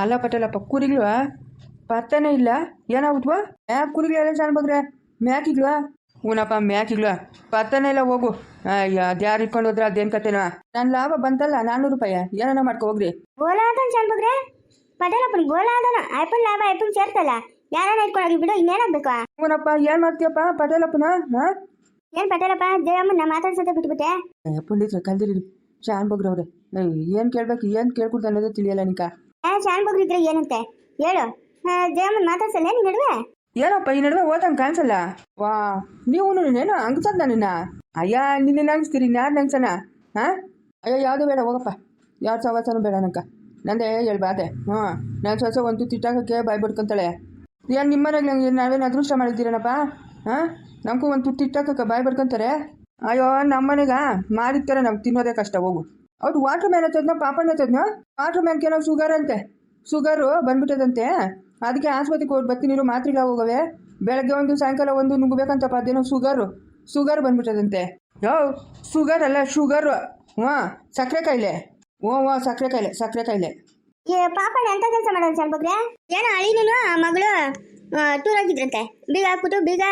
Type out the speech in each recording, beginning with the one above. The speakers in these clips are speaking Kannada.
ಅಲ್ಲ ಪಟಲಪ್ಪ ಕುರಿಗಳು? ಪತ್ತನೇ ಇಲ್ಲ. ಏನಾಗುತ್ತವ ಎಲ್ಲ ಕುರಿಗಳೆಲ್ಲ ಸಣ್ಣ ಬಗ್ರೆ ಮ್ಯಾಕಿಗ್ಲು ಹೂನಪ್ಪ ಮ್ಯಾಕಿಗ್ಲು ಪತ್ತನೇ ಇಲ್ಲ ಹೋಗು. ಅಯ್ಯ ಅದ್ಯಾರು ಇಟ್ಕೊಂಡು ಹೋದ್ರೆ ಅದೇನು ಕತೆನೋ? ನನ್ನ ಲಾಭ ಬಂತಲ್ಲ ನಾನ್ನೂರು ರೂಪಾಯಿ. ಏನಾನ ಮಾಡ್ಕೊ ಹೋಗ್ರಿ. ಗೋಲಾದನ್ ಚಂದ್ಬಗ್ರೆ ಪಟೇಲಪ್ಪನ ಗೋಲಾದನ ಐಪನ್ ಲಾಭ ಐಪನ್ ಸೇರ್ತಲ್ಲ. ಯಾರನ್ನ ಇಟ್ಕೊಳ್ಳೋಗಿ ಬಿಡು ಇನ್ನೇನಾಗ್ಬೇಕು? ಹೂನಪ್ಪ ಏನು ಮಾಡ್ತೀಯಪ್ಪ ಪಟೇಲಪ್ಪನ? ಹಾಂ? ಏನ್ ಪಟೇಲಪ್ಪ ಜಯಮ್ಮನ ಮಾತಾಡ್ಸೋದೇ ಬಿಟ್ಬಿಟ್ಟೆ? ಪಂಡಿತ್ರ ಕಲ್ದಿರಿ. ಶಾನ್ ಬಗ್ರವ್ರೆ. ಏನು ಕೇಳ್ಬೇಕು ಏನು ಕೇಳ್ಕೊಡ್ದು ಅನ್ನೋದೇ ತಿಳಿಯಲ್ಲ ನಿಕ ಏ, ಶಾನ್ ಬಗ್ರಿದ್ರೆ ಏನಂತೆ? ಹೇಳು. ಜಯಮ್ಮನ್ ಮಾತಾಡ್ಸಲ್ಲ ನೀನ್ ನಡುವೆ? ಏನಪ್ಪ ಈ ನಡುವೆ ಓದಂಗೆ ಕಾಣಿಸಲ್ಲ? ವಾ, ನೀವು ಏನು ಅಂಗ್ಸದ್ ನಿನ್ನ? ಅಯ್ಯ, ನಿನ್ನೆ ಅಂಗಿಸ್ತೀರಿ ಯಾರು ನಂಗ್ಸನ? ಹಾಂ ಅಯ್ಯೋ, ಯಾವುದು ಬೇಡ, ಹೋಗಪ್ಪ. ಯಾವ್ದು ಸವಾಸನೂ ಬೇಡ ನಂಕ ನಂದೇ ಹೇಳ್ಬಾದೆ ಹಾಂ ನಾನು ಸೊಸೆ ಒಂದು ತಿಟ್ಟಾಕಕ್ಕೆ ಬಾಯ್ ಬಿಡ್ಕೊಂತಾಳೆ. ಏನು ನಿಮ್ಮನೆಗೆ ನಂಗೆ ನಾವೇನು ಅದೃಷ್ಟ ಮಾಡಿದ್ದೀರೇನಪ್ಪ? ಹಾಂ ನಮಗೂ ಒಂದು ತುತ್ತು ಇಟ್ಟಾಕಕ್ಕೆ ಬಾಯ್ ಬಿಡ್ಕೊಂತಾರೆ? ಅಯ್ಯೋ, ನಮ್ಮನೆಗ? ಮಾಡಿರ್ತಾರೆ ನಮ್ಗೆ ತಿನ್ನೋದೇ ಕಷ್ಟ, ಹೋಗು. ಅವ್ರು ವಾಟರ್ ಮ್ಯಾನ್ ಹತ್ತದ್ನೋ ಪಾಪಣ್ಣ ಹತ್ತದ್ನೋ ವಾಟರ್ ಮ್ಯಾನ್ ಏನೋ ಶುಗರ್ ಅಂತೆ. ಶುಗರು ಬಂದ್ಬಿಟ್ಟದಂತೆ. ಅದಕ್ಕೆ ಆಸ್ಪತ್ರೆಗೆ ಹೋಗಿ ಬರ್ತೀನಿ ಮಾತ್ರೆಗಳ ಹೋಗವೆ. ಬೆಳಗ್ಗೆ ಒಂದು ಸಾಯಂಕಾಲ ಒಂದು ನುಗ್ಗಬೇಕಂತಪ್ಪ ಅದೇನೋ ಶುಗರು ಶುಗರ್ ಬಂದ್ಬಿಟ್ಟದಂತೆ. ಯೋ ಶುಗರ್ ಅಲ್ಲ ಶುಗರು ಹಾಂ ಸಕ್ಕರೆ ಕಾಯಿಲೆ ಓ ಓ ಸಕ್ಕರೆ ಕಾಯಿಲೆ ಸಕ್ಕರೆ ಕಾಯಿಲೆ ಏ ಪಾಪಣ್ಣ ಎಂತ ಕೆಲಸ ಮಾಡೋದು ಬಗ್ರೆ? ಏನೋ ಅಳಿನೂ ಮಗಳು ಟೂರ್ ಹೋಗಿದ್ರಂತೆ. ಬೀಗ ಹಾಕ್ಬಿಟ್ಟು ಬೀಗ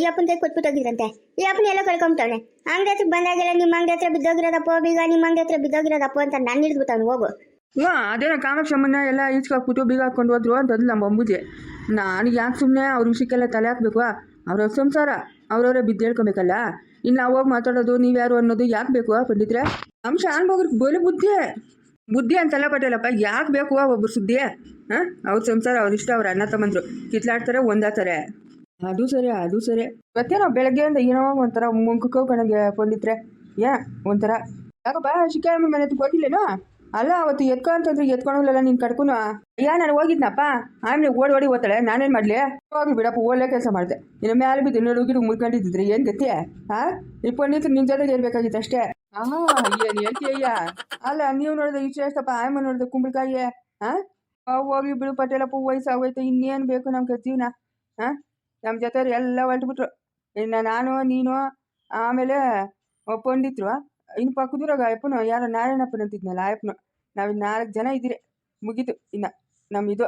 ಈ ಅಪ್ಪನ ಕೈ ಕೊಟ್ಬಿಟ್ಟು ಹೋಗಿದ್ರಂತೆ. ಈ ಅಪ್ಪನ ಎಲ್ಲ ಕಳ್ಕೊಂಬಿಟ್ಟವನೆ. ಅಂಗಡಿ ಹತ್ರ ಬಂದಾಗೆಲ್ಲ ನಿಮ್ಮ ಅಂಗಡಿ ಹತ್ರ ಬಿದ್ದೋಗಿರೋದಪ್ಪ, ಬೀಗ ನಿಮ್ಮ ಅಂಗಡಿ ಹತ್ರ ಬಿದ್ದೋಗಿರೋದಪ್ಪ ಅಂತ ನಾನು ಹಿಡಿದ್ಬಿಟ್ಟವನು, ಹೋಗು. ಹ್ಞೂ ಅದೇನೋ ಕಾಮಾಕ್ಷಮ್ಮನ್ನ ಎಲ್ಲ ಈಚ್ಕಾಕ್ಬಿಟ್ಟು ಬೀಗ ಹಾಕೊಂಡು ಹೋದ್ರು ಅಂತಂದು ನಮ್ಮ ಅಂಬುಜೆ. ನಾನು ಯಾಕೆ ಸುಮ್ಮನೆ ಅವ್ರ ವಿಷಯಕ್ಕೆಲ್ಲ ತಲೆ ಹಾಕ್ಬೇಕು ಅವ್ರ ಸಂಸಾರ ಅವ್ರವರೇ ಬಿದ್ದು ಹೇಳ್ಕೊಬೇಕಲ್ಲ? ಇನ್ನು ನಾವು ಹೋಗಿ ಮಾತಾಡೋದು ನೀವ್ಯಾರು ಅನ್ನೋದು ಯಾಕೆ ಬೇಕು ಪಂಡಿತ್ರೆ? ಅಂಶ ಶಾನ್ಭೋಗ್ರಿಗೆ ಬೋಲು ಬುದ್ಧಿ. ಬುದ್ಧಿ ಅಂತಲ್ಲ ಪಟೇಲಪ್ಪ, ಯಾಕೆ ಬೇಕು ಒಬ್ಬರು ಸುದ್ದಿ ಹಾಂ? ಅವ್ರ ಸಂಸಾರ, ಅವ್ರ ಇಷ್ಟ, ಅವ್ರ ಅಣ್ಣ ತಮ್ಮಂದ್ರು. ಕಿತ್ಲಾಡ್ತಾರೆ, ಒಂದಾತಾರೆ. ಅದು ಸರಿ ಅದು ಸರಿ. ಇವತ್ತೇನೋ ಬೆಳಗ್ಗೆಯಿಂದ ಏನೋ ಒಂಥರ ಮುಂಕಕ್ಕೋ ಕಣಗೆ ಪಂಡಿತ್ರೆ ಏ ಒಂಥರ ಯಾಕಪ್ಪ ಶಿಕಾಯಮ್ಮ ಮನೆ ಹತ್ರ ಹೋಗಿಲ್ಲೇನೋ? ಅಲ್ಲ, ಅವತ್ತು ಎತ್ಕೊ ಅಂತಂದ್ರೆ ಎತ್ಕೊಂಡಲ್ಲ ನೀನು ಕಡ್ಕೊನು? ಅಯ್ಯ ನಾನು ಹೋಗಿದ್ನಪ್ಪ. ಆಮೇಲೆ ಓಡಿ ಓಡಿ ಓದ್ತಾಳೆ ನಾನೇನು ಮಾಡಲಿ? ಹೋಗಿ ಬಿಡಪ್ಪ, ಒಳ್ಳೆ ಕೆಲಸ ಮಾಡಿದೆ. ಇನ್ನು ಮೇಲೆ ಬಿದ್ದು ನಡು ಗಿಡ ಮುರ್ಕೊಂಡಿದ್ದಿದ್ರೆ ಏನು ಗತಿ? ಈ ಪಂಡಿತರು ನಿನ್ನ ಜೊತೆಗೆ ಇರ್ಬೇಕಾಗಿತ್ತು ಅಷ್ಟೇ? ಹಾಂ ಏನು ಹೇಳ್ತೀಯ ಅಲ್ಲ, ನೀವು ನೋಡಿದ್ರೆ ಇಷ್ಟು ಎಷ್ಟಪ್ಪ ಆಯಮ್ಮ ನೋಡಿದ್ರೆ ಕುಂಬಳಕಾಯಿ. ಹಾಂ ಹೋಗಿ ಬಿಡು ಪಟೇಲಪ್ಪ, ವಯಸ್ಸಾಗೋಯ್ತು, ಇನ್ನೇನು ಬೇಕು ನಮ್ಗೆ ಜೀವನ? ಹಾಂ ನಮ್ಮ ಜೊತೆಯವ್ರು ಎಲ್ಲ ಹೊರಟ್ಬಿಟ್ರು. ಇನ್ನು ನಾನು, ನೀನು, ಆಮೇಲೆ ಒಪ್ಪೊಂಡಿದ್ರು ಇನ್ನು ಪಕ್ಕದೂರಾಗ ಅಯ್ಯಪ್ಪನು, ಯಾರೋ ನಾರಾಯಣಪ್ಪನ ಅಂತಿದ್ನಲ್ಲ ಅಯ್ಯಪ್ಪನು. ನಾವು ನಾಲ್ಕು ಜನ ಇದ್ದೀರಿ. ಮುಗೀತು ಇನ್ನು ನಮ್ಮಿದು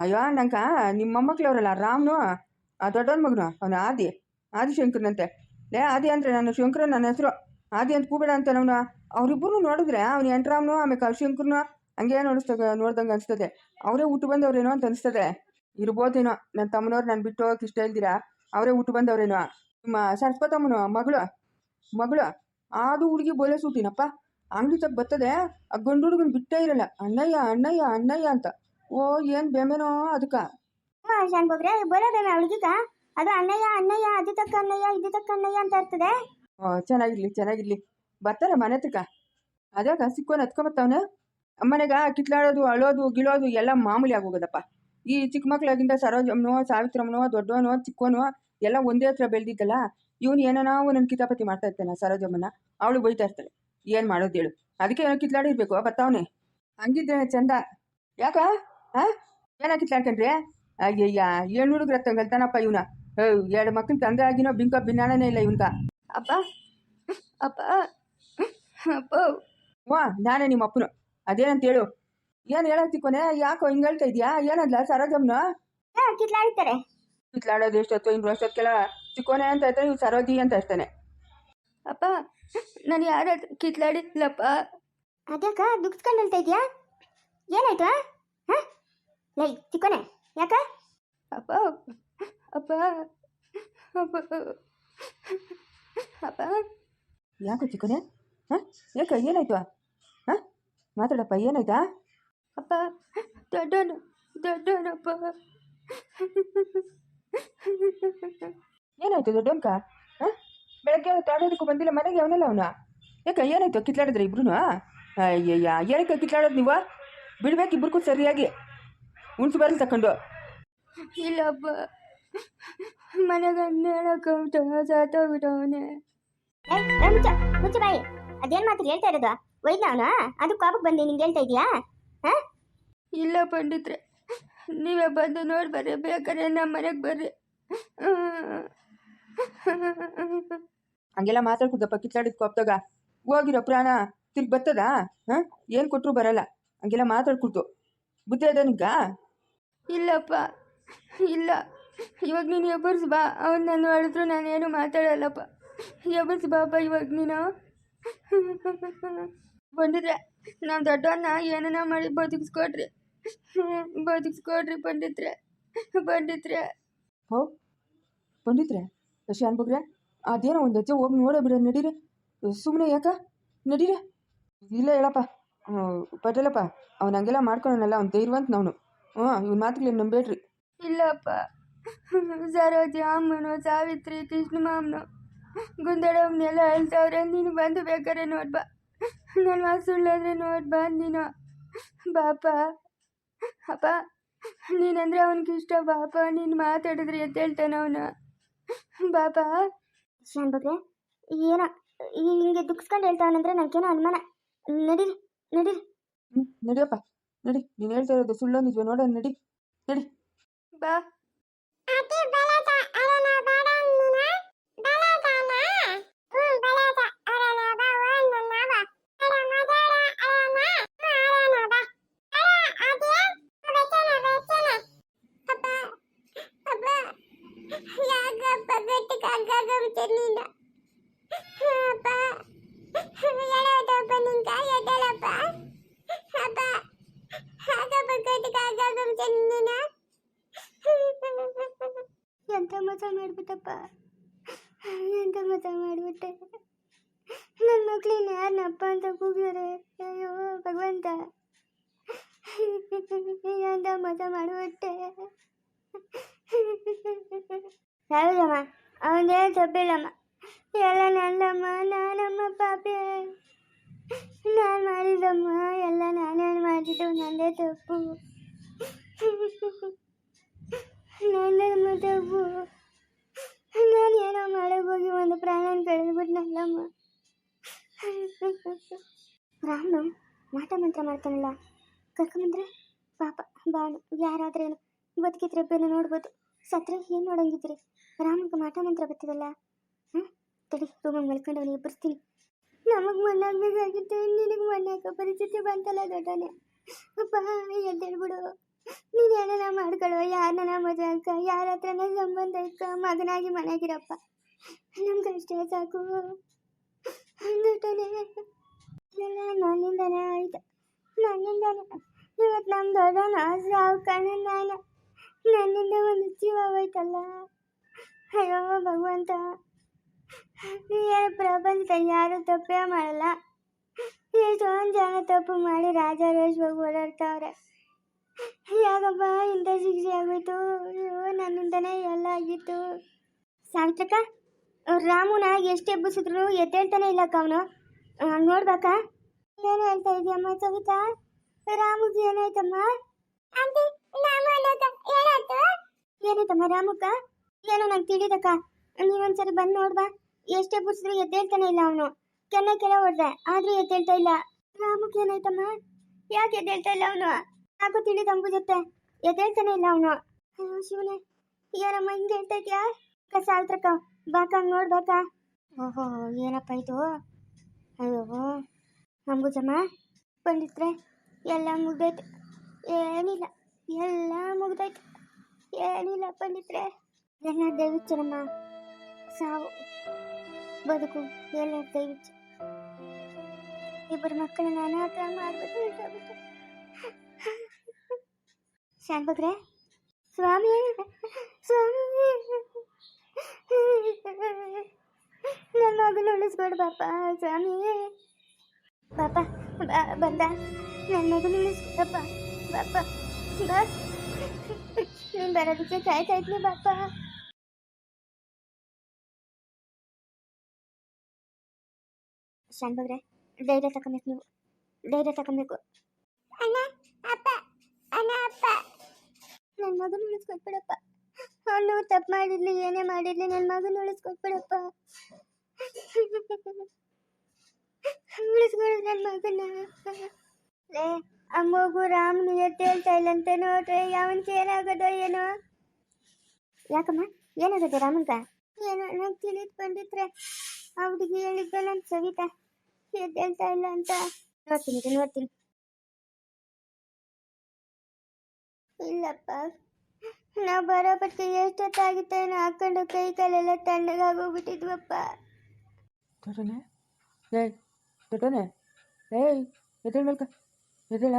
ಅಯ್ಯೋ ನಂಕ ನಿಮ್ಮ ಮೊಮ್ಮಕ್ಳವ್ರಲ್ಲ, ರಾಮ್ನು, ಆ ದೊಡ್ಡವನ ಮಗನು, ಅವನು ಆದಿ, ಆದಿಶಂಕರನಂತೆ. ಲೇ, ಆದಿ ಅಂದರೆ ನನ್ನ ಶಂಕರ, ನನ್ನ ಹೆಸರು. ಆದಿ ಅಂತ ಕೂಬೇಡ ಅಂತ ಅವನು ಅವರಿಬ್ಬರು ನೋಡಿದ್ರೆ, ಅವ್ನು ಎಂಟ್ರಾಮ್ನು ಆಮೇಲೆ ಶಿವಶಂಕರ್ನು ಹಂಗೆ ನೋಡಿಸ್ತ ನೋಡ್ದಂಗೆ ಅನಿಸ್ತದೆ. ಅವರೇ ಊಟ ಬಂದವ್ರೇನೋ ಅಂತ ಅನಿಸ್ತದೆ. ಇರ್ಬೋದೇನೋ? ನನ್ನ ತಮ್ಮನವ್ರು ನಾನು ಬಿಟ್ಟು ಹೋಗಕ್ಕೆ ಇಷ್ಟ ಇಲ್ದಿರಾ? ಅವರೇ ಊಟ ಬಂದವ್ರೇನೋ? ನಿಮ್ಮ ಸರಸ್ವತಮ್ಮನು ಮಗಳು? ಮಗಳು? ಅದು ಹುಡುಗಿ ಬೋಲೆ ಸೂಟಿನಪ್ಪ ಅಂಗಡಿ ತಗ ಬರ್ತದೆ ಆ ಗಂಡು ಹುಡುಗನ ಬಿಟ್ಟೇ ಇರಲ್ಲ. ಅಣ್ಣಯ್ಯ ಅಣ್ಣಯ್ಯ ಅಣ್ಣಯ್ಯ ಅಂತ. ಓ ಏನು ಬೆಮೆನೋ ಅದಕ್ಕೆ ಶಾನ್ ಬಗ್ರೆ ಅದು ಅಣ್ಣಯ್ಯ ಅಣ್ಣಯ್ಯ ಅದು ತಕ್ಕ ಅಣ್ಣಯ್ಯ ಇದು ತಕ್ಕ ಅಣ್ಣಯ್ಯ ಅಂತ ಇರ್ತದೆ ಓ ಚೆನ್ನಾಗಿರ್ಲಿ ಚೆನ್ನಾಗಿರ್ಲಿ. ಬರ್ತಾರೆ ಮನೆ ಹತ್ರಕ್ಕ ಅದಕ್ಕ ಸಿಕ್ಕೋನ್ ಹತ್ಕೊಂಬತ್ತವನೆ ಅಮ್ಮನೆಗ ಕಿತ್ಲಾಡೋದು ಅಳೋದು ಗಿಳೋದು ಎಲ್ಲ ಮಾಮೂಲಿ ಆಗೋಗೋದಪ್ಪ ಈ ಚಿಕ್ಕ ಮಕ್ಳಾಗಿಂದ ಸರೋಜಮ್ಮನೋ ಸಾವಿತ್ರಮ್ಮನೋ ದೊಡ್ಡವನೋ ಚಿಕ್ಕವನೋ ಎಲ್ಲ ಒಂದೇ ಹತ್ರ ಬೆಳೆದಿದ್ದಲ್ಲ ಇವನು ಏನೋ ನನ್ನ ಕಿತಾಪತಿ ಮಾಡ್ತಾ ಇರ್ತಾನೆ ಸರೋಜಮ್ಮನ ಅವಳು ಬೈತಾ ಇರ್ತಾಳೆ ಏನು ಮಾಡೋದು ಹೇಳು ಅದಕ್ಕೆ ಏನೋ ಕಿತ್ಲಾಡಿರ್ಬೇಕು ಬರ್ತಾವನೆ ಹಂಗಿದ್ರೆ ಚಂದ ಯಾಕ ಹಾಂ ಏನ ಕಿತ್ಲಾಡ್ಕೊಂಡ್ರೆ ಅಯ್ಯಯ್ಯ ಏಳ್ನೂರು ಹುಡುಗ್ರ ತಂಗಲ್ತಾನಪ್ಪ ಇವನ ಎರಡು ಮಕ್ಕಳ ತಂದೆ ಆಗಿನೋ ಬಿಂಕ ಬಿನ್ನಾಣನೇ ಇಲ್ಲ ಇವನ್ಕ ಅಪ್ಪ ಅಪ್ಪ ಅಪ್ಪ ವಾ ನಾನೇ ನಿಮ್ಮ ಅಪ್ಪನು ಅದೇನಂತ ಹೇಳು ಏನು ಕೊನೆ? ಯಾಕೋ ಹಿಂಗೆ ಹೇಳ್ತಾ ಇದೆಯಾ? ಏನದ್ಲ ಸರೋಜಮ್ನ? ಹಾ ಕಿತ್ಲಾಡ್ತಾರೆ. ಕಿತ್ಲಾಡೋದು ಎಷ್ಟೊತ್ತು ಇನ್ನು ಅಷ್ಟೊತ್ತಿಗೆಲ್ಲ ಚಿಕ್ಕೋನೆ ಅಂತ ಹೇಳ್ತಾನೆ ಇವ್ನು ಸರೋಜಿ ಅಂತ ಹೇಳ್ತಾನೆ ಅಪ್ಪ ನಾನು ಯಾರ ಕಿತ್ಲಾಡಿದ್ಲಪ್ಪ? ಅದ್ಯಾಕ? ದುಃಖಿಸ್ಕೊಂಡು ಹೇಳ್ತಾ ಇದೀಯಾ? ಏನಾಯ್ತು ಹಾ? ಲೈ ಚಿಕ್ಕೋನೆ ಯಾಕ? ಅಪ್ಪ ಅಪ್ಪ ಅಪ್ಪ ಅಪ್ಪ. ಯಾಕೋ ಚಿಕ್ಕೋನೆ? ಹಾಂ? ಯಾಕ ಏನಾಯ್ತು ಹಾಂ? ಮಾತಾಡಪ್ಪ ಏನಾಯ್ತಾ? ಅಪ್ಪ ದೊಡ್ಡನು ದೊಡ್ಡನಪ್ಪ ಏನಾಯ್ತು ದೊಡ್ಡೋನ್ಕ ಹಾಂ ಬೆಳಗ್ಗೆ ತಾಡೋದಕ್ಕೂ ಬಂದಿಲ್ಲ ಮನೆಗೆ ಅವನಲ್ಲ ಅವನ ಯಾಕ ಏನಾಯ್ತು ಕಿತ್ಲಾಡಿದ್ರೆ ಇಬ್ರು ಅಯ್ಯಯ್ಯ ಏನಕ್ಕೆ ಕಿತ್ಲಾಡೋದು ನೀವು ಬಿಡ್ಬೇಕು ಇಬ್ರಿಗೂ ಸರಿಯಾಗಿ ಉಣ್ಸು ಬರಲಿ ತಕೊಂಡು ಇಲ್ಲಪ್ಪ ಮನೆಗೆ ಸಾತೋಗ್ಬಿಟ್ಟವನೆ ಏಯ್ ಏ, ಮುಚ್ಚ ಮುಚ್ಚ ಬಾಯಿ ಅದೇನ್ ಮಾತು ಹೇಳ್ತಾ ಇರೋದು ಒಯ್ದ ಅವನು ಅದು ಕೋಪಕ್ಕೆ ಬಂದು ನಿಂಗೆ ಹೇಳ್ತಾ ಇದೀಯಾ ಹಾ ಇಲ್ಲ ಪಂಡಿತ್ರೆ ನೀವೇ ಬಂದು ನೋಡಿ ಬರ್ರಿ ಬೇಕಾದ್ರೆ ನಮ್ಮ ಮನೆಗೆ ಬರ್ರಿ. ಹಂಗೆಲ್ಲ ಮಾತಾಡ್ಕೊಡ್ದಪ್ಪ ಕಿತ್ತಾಡಿದ ಕೊಪ್ತಾಗ ಹೋಗಿರೋ ಪ್ರಾಣ ತಿರ್ಗಿ ಬರ್ತದಾ? ಹಾಂ? ಏನು ಕೊಟ್ಟರು ಬರಲ್ಲ. ಹಂಗೆಲ್ಲ ಮಾತಾಡ್ಕೊಡ್ತು ಬುದ್ಧಿ ಅದ ನಿಗ? ಇಲ್ಲಪ್ಪ ಇಲ್ಲ. ಇವಾಗ ನೀನು ಎಬ್ಬರ್ಸ್ ಬಾ ಅವನು ನಾನು ಹೇಳಿದ್ರು ನಾನೇನು ಮಾತಾಡಲ್ಲಪ್ಪ. ಎಬ್ಬರ್ಸ್ ಬಾಪ ಇವಾಗ ನೀನು. ಬಂದಿದ್ರೆ ನಮ್ಮ ದೊಡ್ಡವನ್ನ ಏನನ ಮಾಡಿ ಬದುಕಿಸ್ಕೊಡ್ರಿ ಬದುಕಿಸ್ಕೊಡ್ರಿ ಬಂದಿದ್ರೆ ಬಂದಿದ್ರೆ ಹೋ ಬಂದಿದ್ರೆ ಶಾನ್ ಬಗ್ರೆ ಅದೇನೋ ಒಂದು ಹೆಜ್ಜೆ ಹೋಗಿ ನೋಡೋ ಬಿಡ ನಡೀರಿ. ಸುಮ್ಮನೆ ಯಾಕ? ನಡೀರಿ. ಇಲ್ಲ ಹೇಳಪ್ಪ. ಪಟೇಲಪ್ಪ ಅವ್ನು ಹಂಗೆಲ್ಲ ಮಾಡ್ಕೊಳ್ಳೋಣಲ್ಲ ಅವ್ನು ಧೈರ್ಯವಂತ ನಾವು ಹ್ಞೂ ಇವ್ನ ಮಾತುಗಳೇನು ನಂಬೇಡ್ರಿ ಇಲ್ಲಪ್ಪ. ಸರೋಜಿ ಅಮ್ಮನು ಸಾವಿತ್ರಿ ಕೃಷ್ಣ ಮಾಮನು ಗುಂದಡಮ್ಮನೆಲ್ಲ ಹೇಳ್ತಾವ್ರೆ ನೀನು ಬಂದು ಬೇಕಾರೆ ನೋಡ್ಬಾ. ನನ್ನ ಮಾತು ಸುಳ್ಳಾದ್ರೆ ನೋಡ್ಬಾ ನೀನು. ಬಾಪ. ಅಪ್ಪ ನೀನಂದ್ರೆ ಅವನಿಗೆ ಇಷ್ಟ. ಬಾಪ ನೀನು ಮಾತಾಡಿದ್ರೆ ಎದ್ದೇಳ್ತಾನೆ ಅವನ. ಬಾಪ. ಶಾಂಬಗ್ರೆ ಏನ ಏನೋ ಹಿಂಗೆ ದುಃಖಿಸ್ಕೊಂಡು ಹೇಳ್ತಾವನಂದ್ರೆ ನನಗೇನೋ ಅನುಮಾನ. ನಡಿ ನಡಿ. ಹ್ಞೂ ನಡಿಯಪ್ಪ. ನಡಿ ನೀನು ಹೇಳ್ತಾ ಇರೋದು ಸುಳ್ಳು ನಿಜ ನೋಡೋಣ ನಡಿ ನಡಿ. ಬಾ. ಮಾಡ್ಬಿಟ್ಟಪ್ಪ. ಎಂತ ಮತ ಮಾಡಿಬಿಟ್ಟೆ. ನನ್ನ ಮಕ್ಳಿನ ಯಾರನ್ನಪ್ಪ ಅಂತ ಕೂಗಿದಾರೆ ಅಯ್ಯೋ, ಭಗವಂತ. ಎಂತ ಮಜಾ ಮಾಡಿಬಿಟ್ಟೆ. ಸಾವಿರಮ್ಮ ಅವನೇ ತಪ್ಪಿಲ್ಲಮ್ಮ ಎಲ್ಲ ನನ್ನಮ್ಮ, ನಾನಮ್ಮ, ಪಾಪೆ. ನಾನು ಮಾಡಿದಮ್ಮ ಎಲ್ಲ ನಾನೇ ಮಾಡಿದ್ದು ನಂದೇ ತಪ್ಪು. ನನ್ನಮ್ಮ ತಪ್ಪು. ನಾನು ಏನೋ ಮಳೆಗೆ ಹೋಗಿ ಒಂದು ಪ್ರಾಣನ ಕಳೆದ್ಬಿಟ್ನಲ್ಲಮ್ಮ. ರಾಮನು ಮಾಟ ಮಂತ್ರ ಮಾಡ್ತಾನಲ್ಲ, ಕರ್ಕೊಂಬಂದ್ರೆ ಪಾಪ ಬಾನು ಯಾರಾದ್ರೇನು ಬದುಕಿದ್ರೆ ಬೇರೆ ನೋಡ್ಬೋದು. ಸತ್ರೆ ಏನು ನೋಡಂಗಿದ್ರಿ ರಾಮನಿಗೆ ಮಾಟ ಮಂತ್ರ ಬರ್ತಿದಲ್ಲ ಹಾಂ ತಡಿ, ರೂಮಿಗೆ ಮಲ್ಕೊಂಡು ಅವನಿಗೆ ಬರ್ತೀನಿ ನಮಗೆ ಮಣ್ಣಾಗಬೇಕಾಗಿತ್ತು ನಿನಗೆ ಮಣ್ಣಾಕ ಪರಿಸ್ಥಿತಿ ಬಂತಲ್ಲ ದೊಡ್ಡನೆ. ಅಪ್ಪ, ಎದ್ದೇಳ್ಬಿಡು. ನೀನು ಏನಾರ ಮಾಡ್ಕೊಳ್ಳೋ ಯಾರನ್ನ ಮಜಾ ಅಕ್ಕ ಯಾರ ಹತ್ರನ ಸಂಬಂಧ ಇಕ್ಕ ಮಗನಾಗಿ ಮನೆಗಿರಪ್ಪ ನಮ್ಗೆ ಅಷ್ಟೇ ಸಾಕು. ದೊಡ್ಡನೆ ಎಲ್ಲ ನನ್ನಿಂದನೇ ಆಯ್ತು. ನನ್ನಿಂದನೇ. ಇವತ್ತು ನಮ್ಮ ದೊಡ್ಡನ ಸಾವು ಕಾರಣ ನಾನು ನನ್ನಿಂದ ಒಂದು ಜೀವ ಹೋಯ್ತಲ್ಲ? ಅಯ್ಯೋ, ಭಗವಂತ. ಏನು ಪ್ರಪಂಚ ಯಾರು ತಪ್ಪೇ ಮಾಡಲ್ಲ. ಎಷ್ಟೊಂದು ಜನ ತಪ್ಪು ಮಾಡಿ ರಾಜಾರೋಷವಾಗಿ ಓಡಾಡ್ತಾವ್ರೆ. ಯಾಕಪ್ಪ ಇಂಥ ಶಿಕ್ಷೆ ಆಗೋಯ್ತು ಅಯ್ಯೋ ನನ್ನಿಂದನೇ ಎಲ್ಲ ಆಗಿತ್ತು. ಸಾರ್ಥಕ ರಾಮುನ ಎಷ್ಟು ಎಬ್ಬಿಸಿದ್ರು ಎದ್ದೇಳ್ತಾನೆ ಇಲ್ಲಕ್ಕ ಅವನು. ಹಂಗೆ ನೋಡ್ಬೇಕ. ಏನು ಹೇಳ್ತಾ ಇದೆಯಮ್ಮ ಸವಿತಾ? ರಾಮುಗೆ ಏನಾಯ್ತಮ್ಮ ಏನಾಯ್ತಮ್ಮ ರಾಮುಕ್ಕ? ಏನೋ ನಂಗೆ ತಿಳಿದಕ್ಕ. ನೀವೊಂದ್ಸರಿ ಬಂದು ನೋಡ್ಬಾ. ಎಷ್ಟೇ ಬುಸಿದ್ರು ಎದ್ದೇಳ್ತಾನೆ ಇಲ್ಲ ಅವನು. ಕೆನ್ನ ಕೆಲ ಹೊಡ್ದೆ ಆದ್ರೂ ಎದ್ದೇಳ್ತಾ ಇಲ್ಲ. ರಾಮುಕ್ ಏನಾಯ್ತಮ್ಮ? ಯಾಕೆ ಎದ್ದೇಳ್ತಾ ಇಲ್ಲ ಅವನು? ಯಾಕೋ ತಿಳಿದ ಅಂಬುಜತ್ತೆ ಎದ್ದೇಳ್ತಾನೆ ಇಲ್ಲ ಅವನು. ಅಯ್ಯೋ ಶಿವನೇ, ಯಾರಮ್ಮ ಹಿಂಗೆ ಹೇಳ್ತಾ ಇದ್ಯಾ? ಅಕ್ಕ ಸಾಲ್ತ್ರಕ್ಕ ಬಾಕ ನೋಡ್ಬೇಕ ಓಹೋ, ಏನಪ್ಪ ಇದು? ಅಯ್ಯೋ, ಅಂಬುಜಮ್ಮ, ಬಂದಿದ್ರೆ ಎಲ್ಲ ಮುಗ್ದೈತೆ ಏನಿಲ್ಲ, ಎಲ್ಲ ಮುಗ್ದೈತೆ ಏನಿಲ್ಲ, ಬಂದಿದ್ರೆ ಎಲ್ಲ ದಯವಿಚ್ಚನಮ್ಮ ಸಾವು, ಬದುಕು, ಎಲ್ಲ ದಯವಿಚ್ಚ ಇಬ್ಬರು ಮಕ್ಕಳನ್ನ ಅನಾಥ ಮಾಡ್ಬಿಟ್ಟು ಹೊರ್ಟೋಗ್ಬಿಟ್ರು. ಶಾನ್ ಬಗ್ರೆ ಸ್ವಾಮಿ ಸ್ವಾಮಿ. ನನ್ನ ಮಗನ ಉಳಿಸ್ಬೇಡ ಬಾಪ ಸ್ವಾಮಿ. ಪಾಪ, ಬಾ, ಬಂದ. ನನ್ನ ಮಗನ ಉಳಿಸ್ಬೇಡಪ್ಪ ಬಾಪ ಬಾ. ನೀನು ಬರೋದಕ್ಕೆ ಕಾಯ್ತಾ ಇದ್ನಿ ಬಾಪ ಶಾನ್ ಬಗ್ರೆ ಧೈರ್ಯ ತಗೊಬೇಕು ನೀವು. ಧೈರ್ಯ ತಗೊಬೇಕು ಅಣ್ಣ ನನ್ನ ಮಗನ ಉಳಿಸ್ಕೊಟ್ಬಿಡಪ್ಪ. ಅವಳು ತಪ್ಪು ಮಾಡಿರ್ಲಿ, ಏನೇ ಮಾಡಿರ್ಲಿ ನನ್ನ ಮಗನ ಉಳಿಸ್ಕೊಟ್ಬಿಡಪ್ಪ. ಉಳಿಸ್ಕೊಡು ನನ್ನ ಮಗನ. ಲೇ, ಅಮ್ಮಗೂ ಮಗು ರಾಮನು ಹೇಳ್ತಾ ಇಲ್ಲ ಅಂತ ನೋಡ್ರೆ ಯಾವನ್ಗೆ ಏನಾಗೋದೋ ಏನೋ. ಯಾಕಮ್ಮ ಏನಾಗುತ್ತೆ ರಾಮನ್ಗ? ಏನೋ ನಂಗೆ ತಿಳಿದು ಬಂದಿದ್ರೆ ಹುಡುಗಿ ಹೇಳಿದ್ದೆ ನಾನು ಸವಿತಾ ಎದ್ದೇಳ್ತಾ ಇಲ್ಲ ಅಂತ. ನೋಡ್ತೀನಿ ನೋಡ್ತೀನಿ. ಇಲ್ಲಪ್ಪ. ನಾವು ಬರೋ ಎಷ್ಟೊತ್ತಾಗಿತ್ತು ಎಷ್ಟೊತ್ತಾಗಿತ್ತೇನೋ ಹಾಕೊಂಡು ಕೈ ಕಾಲೆಲ್ಲ ತಣ್ಣಗಾಗೋಗ್ಬಿಟ್ಟಿದ್ವಪ್ಪ. ದೊಡ್ಡನೆ. ಏಯ್ ದೊಡ್ಡನೆ. ಏಯ್ ಎದ್ದೇಳ ಮೇಲ್ಕ ಎದ್ದೇಳ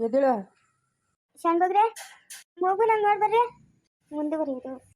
ಎದ್ದೇಳ. ಶಾನ್ ಬಗ್ರೆ ಮಗು ನಂಗೆ ನೋಡ್ಬರ್ರಿ ಮುಂದುವರಿಯುವುದು.